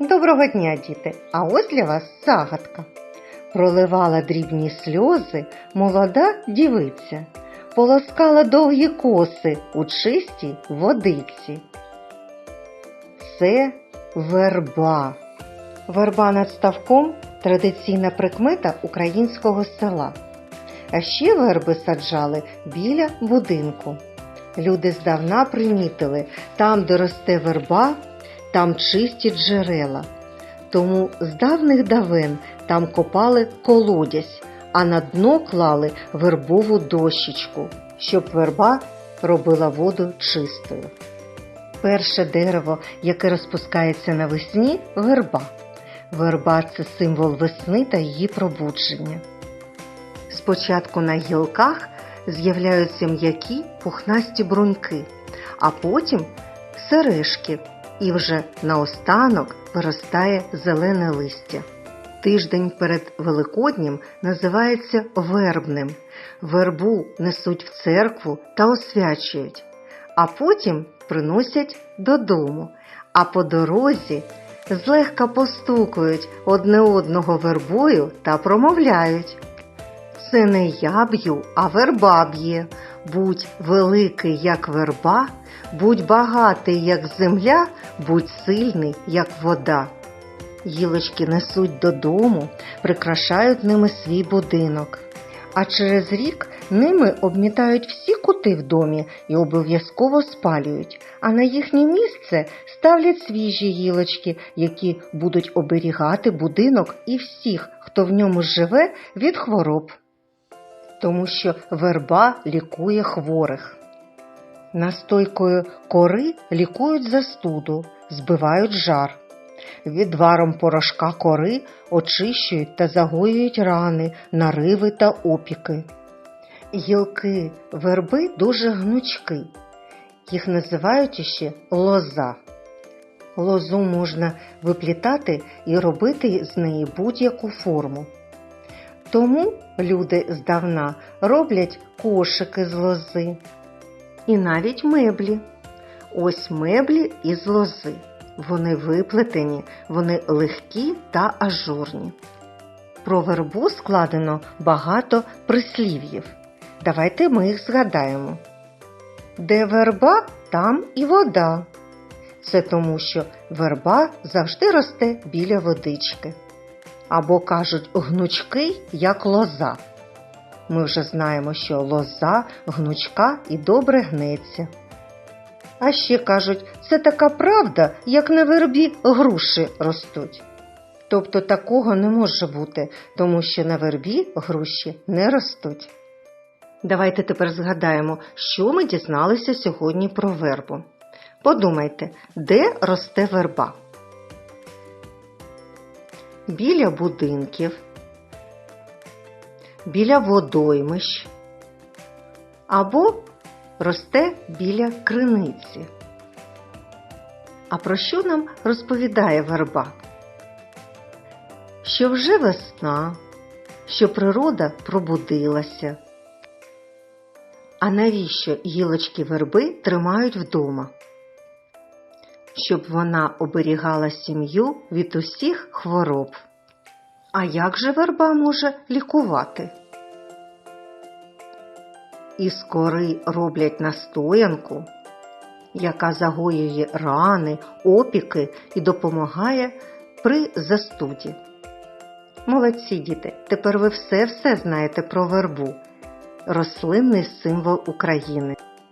Доброго дня, діти! А ось для вас загадка. Проливала дрібні сльози молода дівиця, полоскала довгі коси у чистій водиці. Це верба. Верба над ставком традиційна прикмета українського села. А ще верби саджали біля будинку. Люди здавна примітили, там, де росте верба, там чисті джерела. Тому з давних давен там копали колодязь, а на дно клали вербову дощечку, щоб верба робила воду чистою. Перше дерево, яке розпускається навесні верба. Верба це символ весни та її пробудження. Спочатку на гілках з'являються м'які пухнасті бруньки, а потім сережки, і вже наостанок виростає зелене листя. Тиждень перед Великоднім називається вербним. Вербу несуть в церкву та освячують, а потім приносять додому, а по дорозі злегка постукують одне одного вербою та промовляють. Це не я б'ю, а верба б'є. Будь великий, як верба, будь багатий, як земля, будь сильний, як вода. Гілочки несуть додому, прикрашають ними свій будинок. А через рік ними обмітають всі кути в домі і обов'язково спалюють, а на їхнє місце ставлять свіжі гілочки, які будуть оберігати будинок і всіх, хто в ньому живе, від хвороб тому що верба лікує хворих. Настойкою кори лікують застуду, збивають жар. Відваром порошка кори очищують та загоюють рани, нариви та опіки. Гілки верби дуже гнучки. Їх називають іще лоза. Лозу можна виплітати і робити з неї будь-яку форму. Тому люди здавна роблять кошики з лози і навіть меблі. Ось меблі із лози. Вони виплетені, вони легкі та ажурні. Про вербу складено багато прислів'їв. Давайте ми їх згадаємо. Де верба, там і вода. Це тому, що верба завжди росте біля водички або кажуть гнучкий, як лоза. Ми вже знаємо, що лоза гнучка і добре гнеться. А ще кажуть, це така правда, як на вербі груші ростуть. Тобто такого не може бути, тому що на вербі груші не ростуть. Давайте тепер згадаємо, що ми дізналися сьогодні про вербу. Подумайте, де росте верба? біля будинків, біля водоймищ або росте біля криниці. А про що нам розповідає верба? Що вже весна, що природа пробудилася. А навіщо гілочки верби тримають вдома? щоб вона оберігала сім'ю від усіх хвороб. А як же верба може лікувати? Із кори роблять настоянку, яка загоює рани, опіки і допомагає при застуді. Молодці діти, тепер ви все-все знаєте про вербу, рослинний символ України.